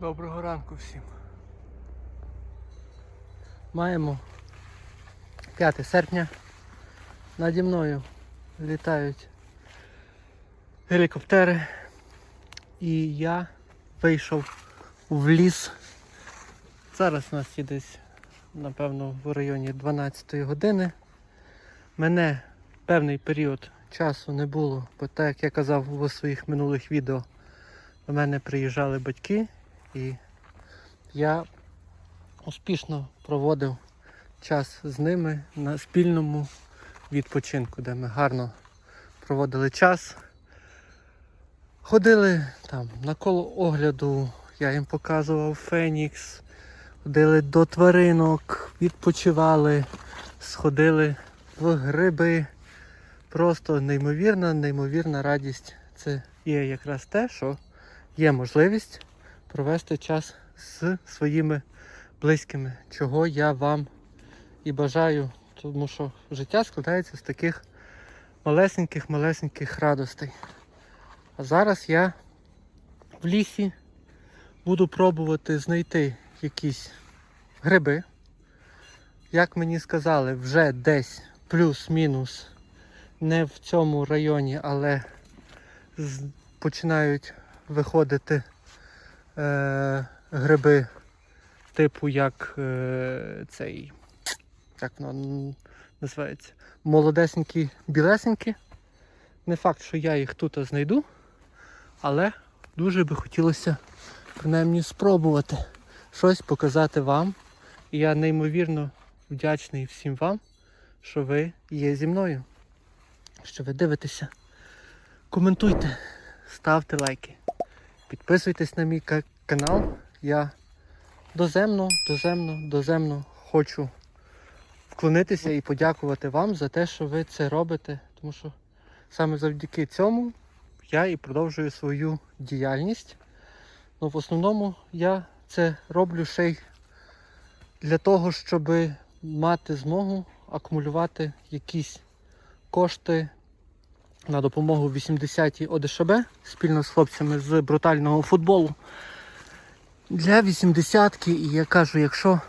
Доброго ранку всім. Маємо 5 серпня. Наді мною літають гелікоптери. І я вийшов в ліс. Зараз у нас є десь, напевно, в районі 12 години. Мене певний період часу не було, бо так як я казав у своїх минулих відео, до мене приїжджали батьки і я успішно проводив час з ними на спільному відпочинку, де ми гарно проводили час. Ходили там на коло огляду, я їм показував Фенікс, ходили до тваринок, відпочивали, сходили в гриби. Просто неймовірна, неймовірна радість. Це є якраз те, що є можливість провести час з своїми близькими, чого я вам і бажаю, тому що життя складається з таких малесеньких-малесеньких радостей. А зараз я в лісі буду пробувати знайти якісь гриби. Як мені сказали, вже десь плюс-мінус не в цьому районі, але починають виходити е, гриби типу як е, цей, як воно називається, молодесенькі білесенькі. Не факт, що я їх тут знайду, але дуже би хотілося принаймні спробувати щось показати вам. І я неймовірно вдячний всім вам, що ви є зі мною, що ви дивитеся. Коментуйте, ставте лайки, підписуйтесь на мій канал. Я доземно, доземно, доземно хочу вклонитися і подякувати вам за те, що ви це робите, тому що саме завдяки цьому я і продовжую свою діяльність. Ну, в основному я це роблю ще й для того, щоб мати змогу акумулювати якісь кошти на допомогу 80-й ОДШБ спільно з хлопцями з брутального футболу. Для 80-ки, і я кажу, якщо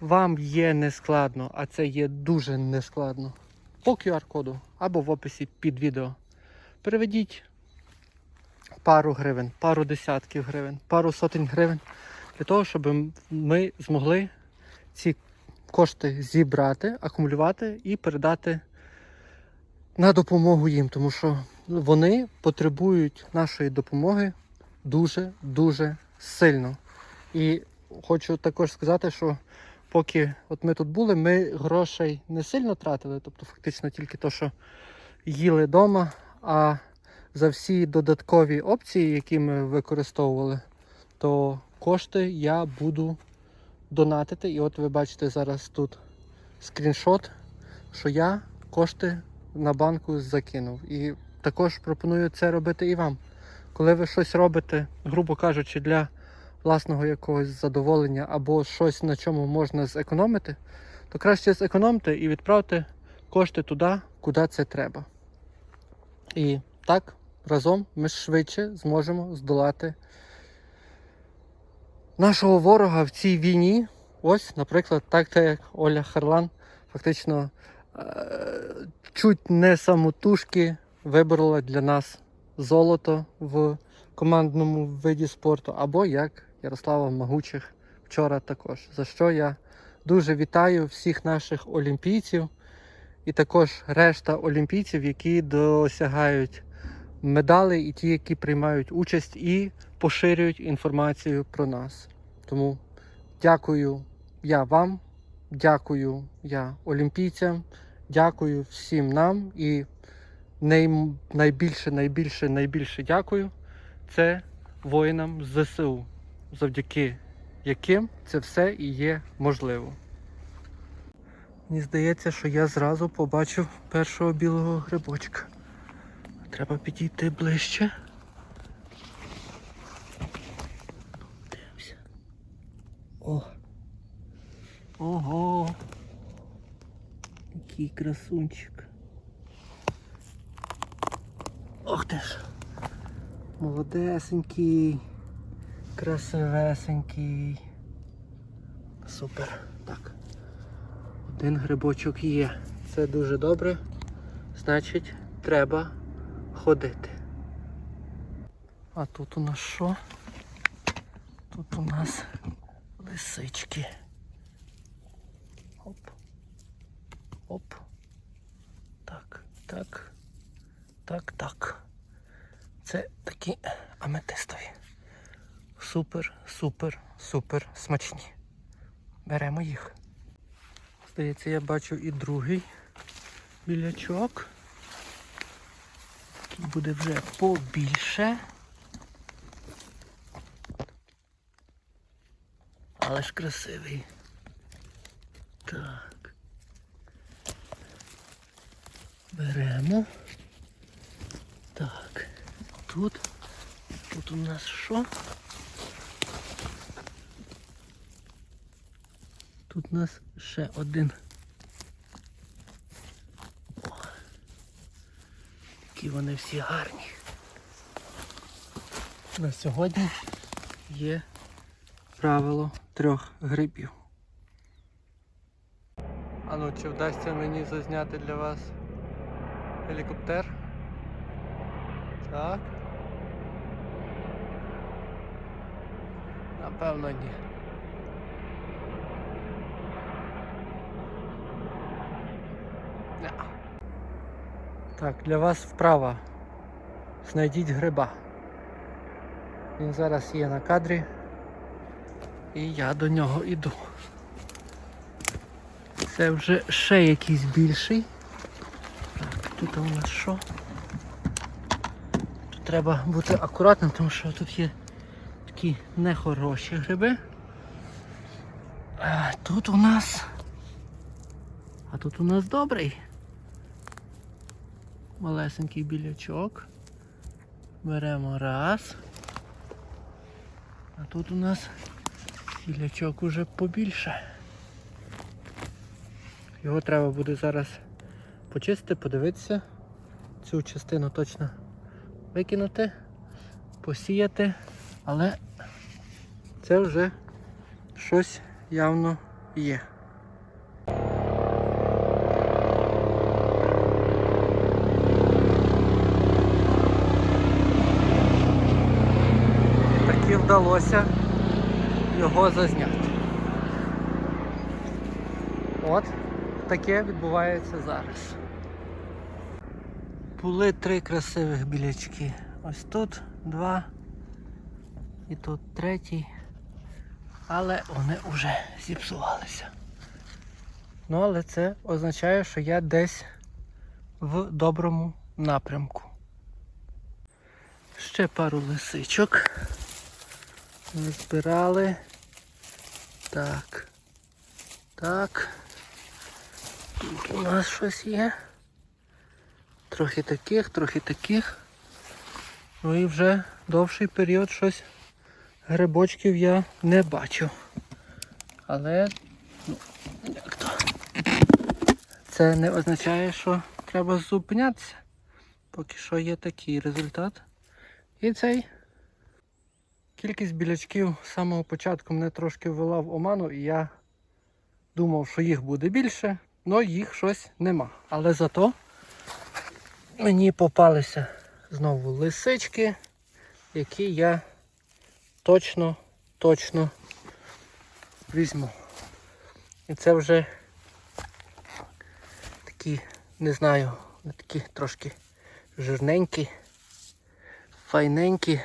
вам є нескладно, а це є дуже нескладно, по QR-коду або в описі під відео, переведіть пару гривень, пару десятків гривень, пару сотень гривень для того, щоб ми змогли ці кошти зібрати, акумулювати і передати на допомогу їм, тому що вони потребують нашої допомоги дуже-дуже сильно. І хочу також сказати, що поки от ми тут були, ми грошей не сильно тратили, тобто фактично тільки то, що їли вдома, а за всі додаткові опції, які ми використовували, то кошти я буду донатити. І от ви бачите зараз тут скріншот, що я кошти на банку закинув. І також пропоную це робити і вам. Коли ви щось робите, грубо кажучи, для власного якогось задоволення або щось на чому можна зекономити, то краще зекономте і відправте кошти туди, куди це треба. І так разом ми швидше зможемо здолати нашого ворога в цій війні. Ось, наприклад, так як Оля Харлан фактично чуть не самотужки виборола для нас золото в командному виді спорту, або як Ярослава Магучих вчора також. За що я дуже вітаю всіх наших олімпійців і також решта олімпійців, які досягають медалей, і ті, які приймають участь і поширюють інформацію про нас. Тому дякую я вам, дякую я олімпійцям, дякую всім нам і най- найбільше, найбільше, найбільше дякую це воїнам ЗСУ, завдяки яким це все і є можливо. Мені здається, що я зразу побачив першого білого грибочка. Треба підійти ближче. Дивимося. О. Ого. Який красунчик. Ох ти ж. Молодесенький. Красивесенький. Супер. Так. Один грибочок є. Це дуже добре. Значить, треба ходити. А тут у нас що? Тут у нас лисички. Оп. Оп. Так, так. Так, так. Це такі аметистові. Супер, супер, супер смачні. Беремо їх. Здається, я бачу і другий білячок. Який буде вже побільше. Але ж красивий. Так. Беремо. Так. Тут. Тут у нас що? Тут у нас ще один. О, які вони всі гарні. На сьогодні є правило трьох грибів. А ну, чи вдасться мені зазняти для вас гелікоптер? Так. Напевно, ні. Так, для вас вправа. Знайдіть гриба. Він зараз є на кадрі. І я до нього йду. Це вже ще якийсь більший. Тут у нас що? Тут треба бути акуратним, тому що тут є такі нехороші гриби. А тут у нас. А тут у нас добрий. Малесенький білячок. Беремо раз. А тут у нас білячок уже побільше. Його треба буде зараз почистити, подивитися. Цю частину точно викинути, посіяти, але це вже щось явно є. Таки вдалося його зазняти. От таке відбувається зараз. Були три красивих білячки. Ось тут два і тут третій. Але вони вже зіпсувалися. Ну, але це означає, що я десь в доброму напрямку. Ще пару лисичок. Збирали. Так. Так. Тут у нас щось є. Трохи таких, трохи таких. Ну і вже довший період щось грибочків я не бачу. Але ну, як то? Це не означає, що треба зупинятися. Поки що є такий результат. І цей кількість білячків з самого початку мене трошки ввела в оману, і я думав, що їх буде більше, але їх щось нема. Але зато мені попалися знову лисички, які я точно, точно візьму. І це вже такі, не знаю, такі трошки жирненькі, файненькі.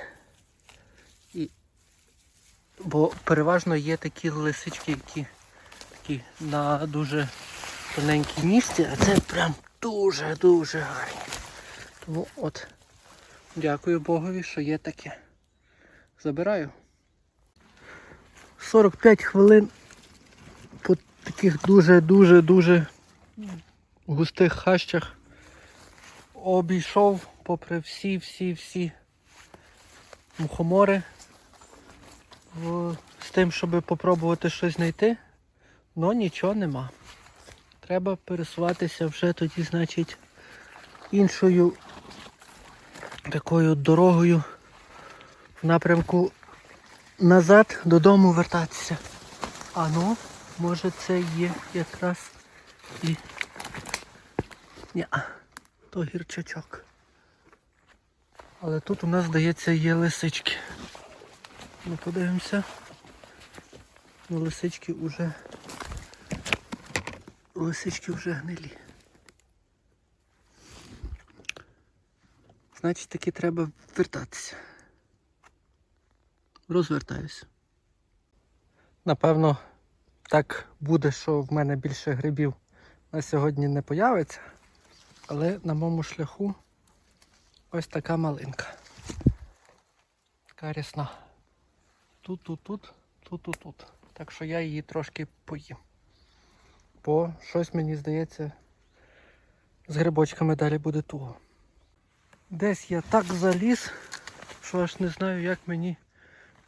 І... Бо переважно є такі лисички, які такі на дуже тоненькій ніжці, а це прям дуже-дуже гарні. Тому от дякую Богові, що є таке. Забираю. 45 хвилин по таких дуже-дуже-дуже густих хащах обійшов попри всі-всі-всі мухомори з тим, щоб попробувати щось знайти, але нічого нема. Треба пересуватися вже тоді, значить, іншою такою дорогою в напрямку назад додому вертатися. А ну, може це є якраз і. Ні, то гірчачок. Але тут у нас, здається, є лисички. Ми подивимося. Ну, лисички вже. Лисички вже гнилі. Значить таки треба вертатися. Розвертаюся. Напевно, так буде, що в мене більше грибів на сьогодні не появиться. Але на моєму шляху ось така малинка. Така рясна. Тут, тут, тут, тут, тут, тут. Так що я її трошки поїм. Бо щось мені здається, з грибочками далі буде туго. Десь я так заліз, що аж не знаю, як мені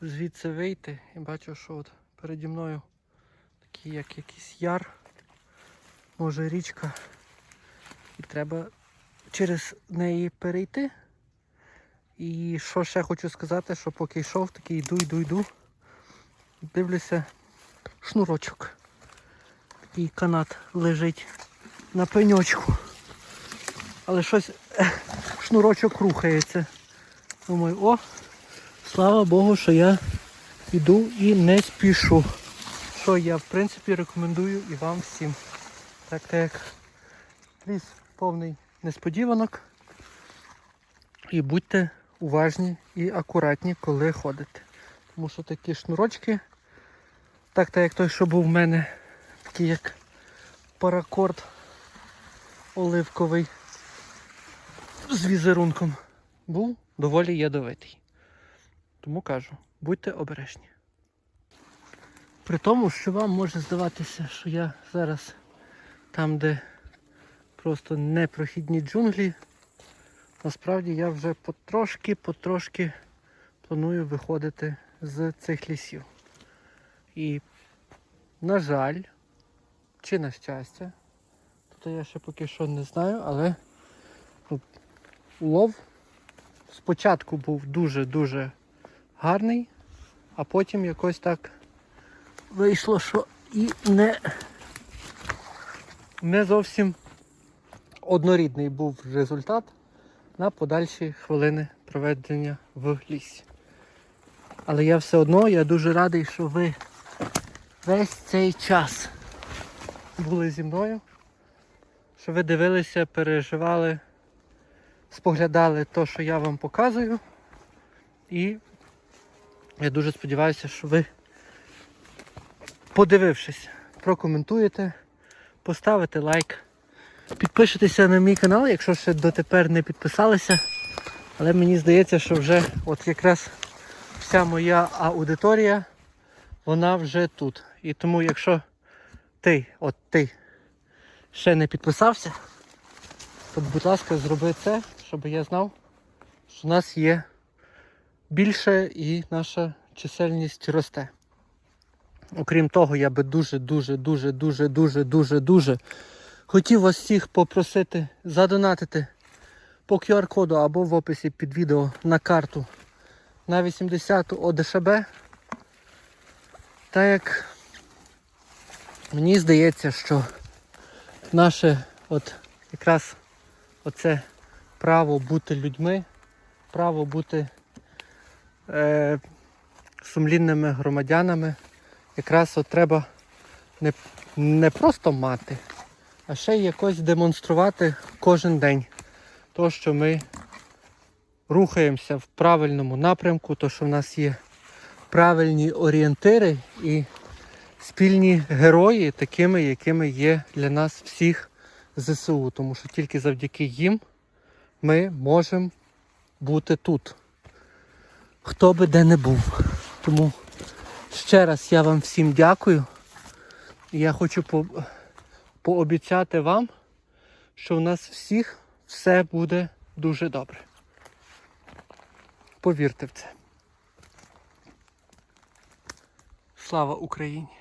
звідси вийти. І бачу, що от переді мною такий як якийсь яр, може річка. І треба через неї перейти. І що ще хочу сказати, що поки йшов, такий йду, йду, йду. Дивлюся, шнурочок. Такий канат лежить на пеньочку. Але щось шнурочок рухається. Думаю, о, слава Богу, що я йду і не спішу. Що я в принципі рекомендую і вам всім. Так як ліс повний несподіванок. І будьте уважні і акуратні, коли ходите. Тому що такі шнурочки, так так як той, що був в мене, такий як паракорд оливковий з візерунком, був доволі ядовитий. Тому кажу, будьте обережні. При тому, що вам може здаватися, що я зараз там, де просто непрохідні джунглі, насправді я вже потрошки-потрошки планую виходити з цих лісів. І, на жаль, чи на щастя, тут я ще поки що не знаю, але ну, улов спочатку був дуже-дуже гарний, а потім якось так вийшло, що і не, не зовсім однорідний був результат на подальші хвилини проведення в лісі. Але я все одно я дуже радий, що ви весь цей час були зі мною, що ви дивилися, переживали, споглядали те, що я вам показую. І я дуже сподіваюся, що ви, подивившись, прокоментуєте, поставите лайк. Підпишитеся на мій канал, якщо ще дотепер не підписалися. Але мені здається, що вже от якраз вся моя аудиторія, вона вже тут. І тому якщо ти, от ти ще не підписався, то будь ласка зроби це, щоб я знав, що у нас є більше і наша чисельність росте. Окрім того, я би дуже, дуже, дуже, дуже, дуже, дуже, хотів вас всіх попросити задонатити по QR-коду або в описі під відео на карту на 80 ОДШБ. Так як мені здається, що наше от якраз оце право бути людьми, право бути е, сумлінними громадянами, якраз от треба не, не просто мати, а ще й якось демонструвати кожен день. То, що ми рухаємося в правильному напрямку, то, що в нас є правильні орієнтири і спільні герої, такими, якими є для нас всіх ЗСУ. Тому що тільки завдяки їм ми можемо бути тут. Хто би де не був. Тому ще раз я вам всім дякую. Я хочу по пообіцяти вам, що у нас всіх все буде дуже добре. Повірте в це. Слава Україні!